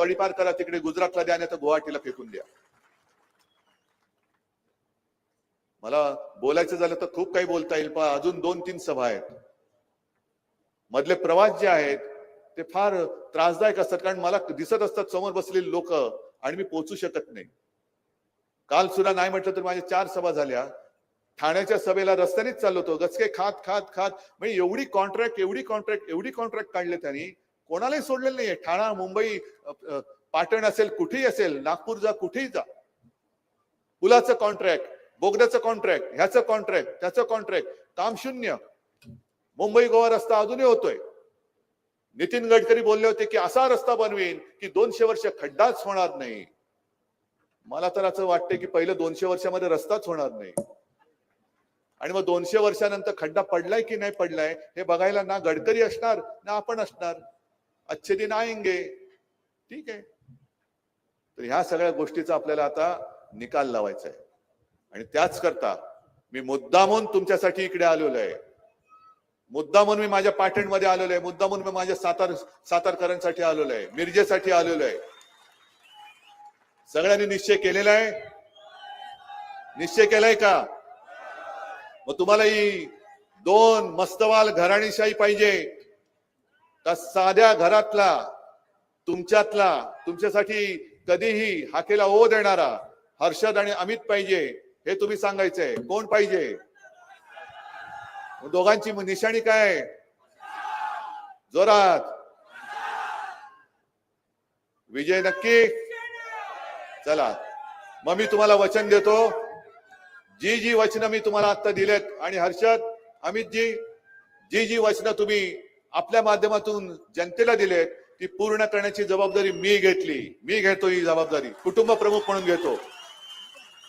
तळीपार करा तिकडे गुजरातला द्या नाही तर गुवाहाटीला फेकून द्या. मला बोलायचं झालं तर खूप काही बोलता येईल पण अजून दोन तीन सभा आहेत. मधले प्रवास जे आहेत ते फार त्रासदायक असतात कारण मला दिसत असतात समोर बसलेले लोक आणि मी पोचू शकत नाही. काल सुद्धा नाही म्हटलं तर माझ्या चार सभा झाल्या. ठाण्याच्या सभेला रस्त्यानेच चाललो होतो. गचके खात खात खात. म्हणजे एवढी कॉन्ट्रॅक्ट एवढी कॉन्ट्रॅक्ट एवढी कॉन्ट्रॅक्ट काढले त्यांनी कोणालाही सोडलेलं नाहीये. ठाणा मुंबई पाटण असेल कुठेही असेल नागपूर जा कुठेही जा. पुलाचं कॉन्ट्रॅक्ट बोगद्याचं कॉन्ट्रॅक्ट ह्याचं कॉन्ट्रॅक्ट त्याचं कॉन्ट्रॅक्ट काम शून्य. मुंबई गोवा रस्ता अजूनही होतोय. नितीन गडकरी बोलले होते की असा रस्ता बनवेन की दोनशे वर्ष खड्डाच होणार नाही. मला तर असं वाटतंय की पहिलं दोनशे वर्षामध्ये रस्ताच होणार नाही. आणि मग दोनशे वर्षानंतर खड्डा पडलाय की नाही पडलाय हे बघायला ना गडकरी असणार ना आपण असणार. अच्छे दिन आएंगे। ठीक आहे? तर ह्या सगळ्या गोष्टीचा आपल्याला आता निकाल लावायचा आहे. आणि त्याच करता मी मुद्दामून तुमच्यासाठी इकडे आलेलो आहे. मुद्दामून मी माझ्या पाटणमध्ये आलेलो आहे. मुद्दामून मी माझ्या सातार सातारकरांसाठी आलेलो आहे. मिरजेसाठी आलेलो आहे. सगळ्यांनी निश्चय केलेला आहे? निश्चय केलाय का? मग तुम्हाला ही दोन मस्तवाल घराणीशाही पाहिजे. का साध्या घरातला तुमच्यातला तुमच्यासाठी कधीही हाकेला ओ देणारा हर्षद आणि अमित पाहिजे हे तुम्ही सांगायचंय. कोण पाहिजे? दोघांची निशाणी काय जोरात. विजय नक्की. चला. मग मी तुम्हाला वचन देतो. जी जी वचनं मी तुम्हाला आता दिलेत आणि हर्षद अमितजी जी जी वचनं तुम्ही आपल्या माध्यमातून जनतेला दिलेत ती पूर्ण करण्याची जबाबदारी मी घेतली. मी घेतो ही जबाबदारी. कुटुंब प्रमुख म्हणून घेतो.